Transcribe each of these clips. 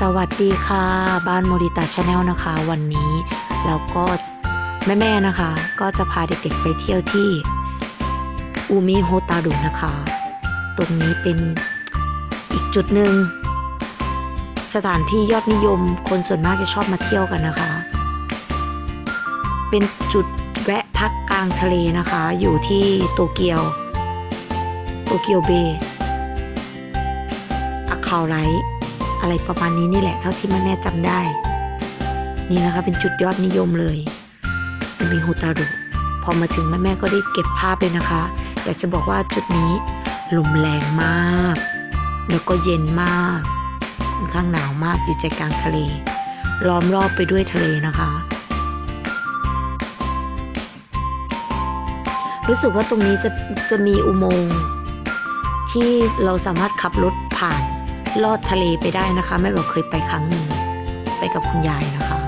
สวัสดีค่ะ บ้านโมดิตาชาแนลนะคะ วันนี้เราก็แม่ๆนะคะ ก็จะพาเด็กๆไปเที่ยวที่อูมิโฮตารุนะคะ ตรงนี้เป็นอีกจุดหนึ่งสถานที่ยอดนิยมคนส่วนมากจะชอบมาเที่ยวกันนะคะ เป็นจุดแวะพักกลางทะเลนะคะ อยู่ที่โตเกียว โตเกียวเบย์อาคาวไร อะไรประมาณนี้นี่แหละเท่าที่แม่แม่จำได้ นี่นะคะเป็นจุดยอดนิยมเลยมันมีโฮตารุพอมาถึงแม่แม่ก็ได้เก็บภาพเลยนะคะอยากจะบอกว่าจุดนี้ลมแรงมาก แล้วก็เย็นมากค่อนข้างหนาวมากอยู่ใจกลางทะเล ล้อมรอบไปด้วยทะเลนะคะ รู้สึกว่าตรงนี้จะจะมีอุโมงค์ที่เราสามารถขับรถผ่าน ลอดทะเลไปได้นะคะ แม่บอกเคยไปครั้งหนึ่งไปกับคุณยายนะคะ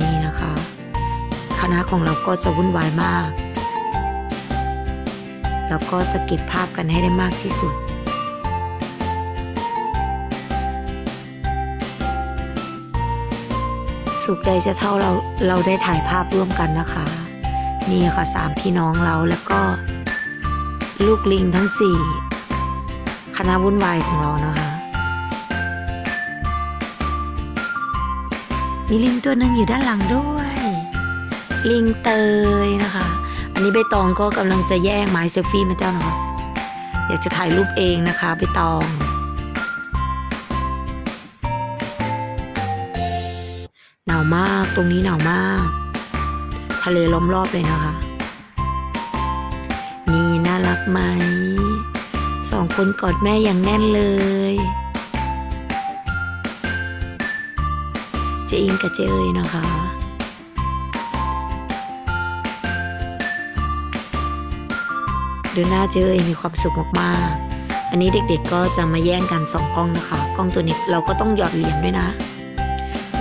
นี่นะคะ คณะของเราก็จะวุ่นวายมาก แล้วก็จะเก็บภาพกันให้ได้มากที่สุดสุขใดจะเท่าเราเราได้ถ่ายภาพร่วมกันนะคะ นี่ค่ะสามพี่น้องเราแล้วก็ ลูกลิงทั้งสี่ คณะวุ่นวายของเรานะคะมีลิงตัวหนึ่งอยู่ด้านหลังด้วย ลิงเตยนะคะ อันนี้ใบตองก็กำลังจะแย่งไม้เซลฟี่มาเจ้านะคะอยากจะถ่ายรูปเองนะคะใบตองหนาวมากตรงนี้หนาวมาก ทะเลล้อมรอบเลยนะคะ นี่น่ารักไหม สองคนกอดแม่อย่างแน่นเลย เจอิงกับเจเอยนะคะ ดูหน้าเจเอยมีความสุขมากๆ อันนี้เด็กๆก็จะมาแย่งกันสองกล้องนะคะ กล้องตัวนี้เราก็ต้องหยอดเหรียญด้วยนะ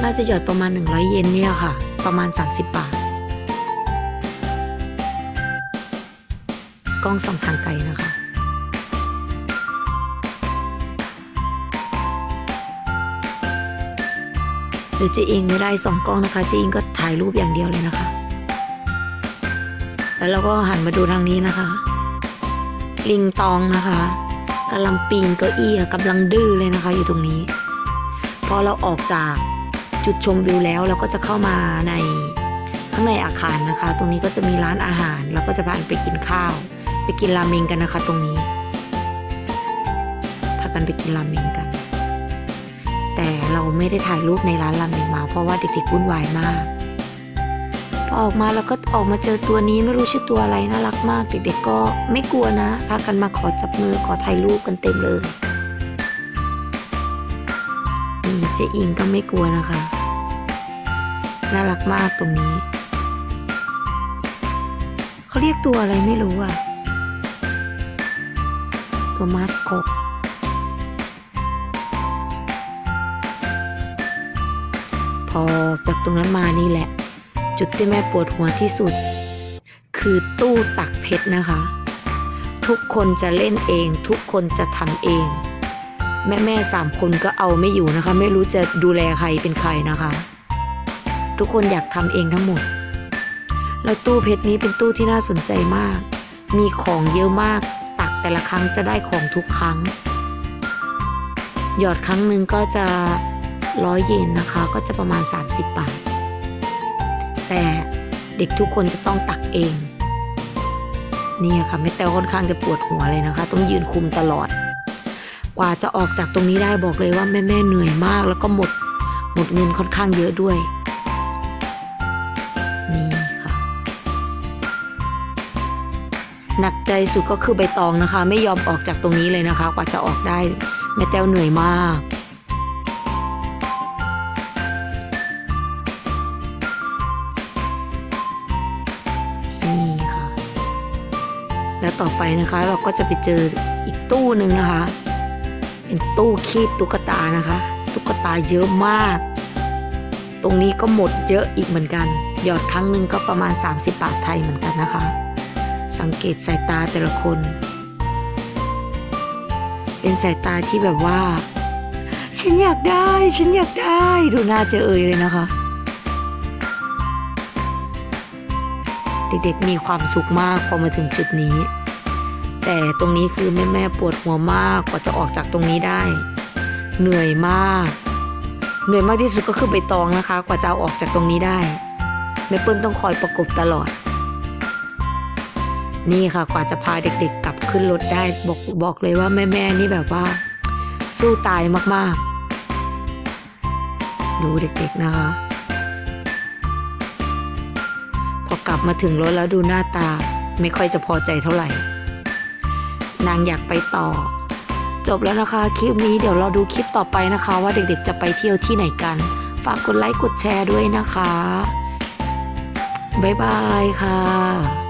น่าจะหยอดประมาณ 100 เยนเนี่ยค่ะ ประมาณ 30 บาทกล้องส่องทางไกลนะคะ หรือเจเองไม่ได้สองกล้องนะคะเจเองก็ถ่ายรูปอย่างเดียวเลยนะคะ แล้วเราก็หันมาดูทางนี้นะคะ ลิงตองนะคะกำลังปีนเก้าอี้กำลังดื้อเลยนะคะ อยู่ตรงนี้ พอเราออกจากจุดชมวิวแล้วเราก็จะเข้ามาในข้างในอาคารนะคะ ตรงนี้ก็จะมีร้านอาหาร แล้วก็จะพานไปกินข้าว ไปกินราเมงกันนะคะ ตรงนี้พากันไปกินราเมงกัน แต่เราไม่ได้ถ่ายรูปในร้านราเมงมา เพราะว่าเด็กๆวุ่นวายมาก พอออกมาแล้วก็ออกมาเจอตัวนี้ไม่รู้ชื่อตัวอะไรน่ารักมาก เด็กๆก็ไม่กลัวนะพากันมาขอจับมือขอถ่ายรูปกันเต็มเลยนี่เจอิงก็ไม่กลัวนะคะ น่ารักมากตรงนี้เขาเรียกตัวอะไรไม่รู้อะตัวมาสคอต พอจากตรงนั้นมานี่แหละ จุดที่แม่ปวดหัวที่สุด คือตู้ตักเพชรนะคะ ทุกคนจะเล่นเอง ทุกคนจะทำเอง แม่แม่สามคนก็เอาไม่อยู่นะคะ ไม่รู้จะดูแลใครเป็นใครนะคะ ทุกคนอยากทำเองทั้งหมด แล้วตู้เพชรนี้เป็นตู้ที่น่าสนใจมาก มีของเยอะมาก ตักแต่ละครั้งจะได้ของทุกครั้ง หยอดครั้งหนึ่งก็จะ ร้อยเยนนะคะ ก็จะประมาณ 30 บาท แต่เด็กทุกคนจะต้องตักเอง นี่ค่ะแม่แต้วค่อนข้างจะปวดหัวเลยนะคะ ต้องยืนคุมตลอด กว่าจะออกจากตรงนี้ได้บอกเลยว่าแม่แม่เหนื่อยมาก แล้วก็หมดหมดเงินค่อนข้างเยอะด้วย นี่ค่ะ หนักใจสุดก็คือใบตองนะคะ ไม่ยอมออกจากตรงนี้เลยนะคะ กว่าจะออกได้แม่แต้วเหนื่อยมาก แล้วต่อไปนะคะเราก็จะไปเจออีกตู้หนึ่งนะคะ เป็นตู้คีบตุ๊กตานะคะ ตุ๊กตาเยอะมาก ตรงนี้ก็หมดเยอะอีกเหมือนกัน หยอดครั้งหนึ่งก็ประมาณ 30 บาทไทยเหมือนกันนะคะ สังเกตสายตาแต่ละคน เป็นสายตาที่แบบว่า ฉันอยากได้ ฉันอยากได้ ดูหน้าเจอเอยเลยนะคะ เด็กๆมีความสุขมากพอมาถึงจุดนี้ แต่ตรงนี้คือแม่แม่ๆปวดหัวมากกว่าจะออกจากตรงนี้ได้ เหนื่อยมาก เหนื่อยมากที่สุดก็คือใบตองนะคะ กว่าจะเอาออกจากตรงนี้ได้แม่เปิ้ลต้องคอยประกบตลอด นี่ค่ะกว่าจะพาเด็กๆกลับขึ้นรถได้บอกบอกเลยว่าแม่ๆนี่แบบว่า สู้ตายมากๆ ดูเด็กๆนะคะ กลับมาถึงรถแล้วดูหน้าตาไม่ค่อยจะพอใจเท่าไหร่ นางอยากไปต่อ จบแล้วนะคะคลิปนี้เดี๋ยวเราดูคลิปต่อไปนะคะ ว่าเด็กๆจะไปเที่ยวที่ไหนกัน ฝากกดไลค์กดแชร์ด้วยนะคะ บ๊ายบายค่ะ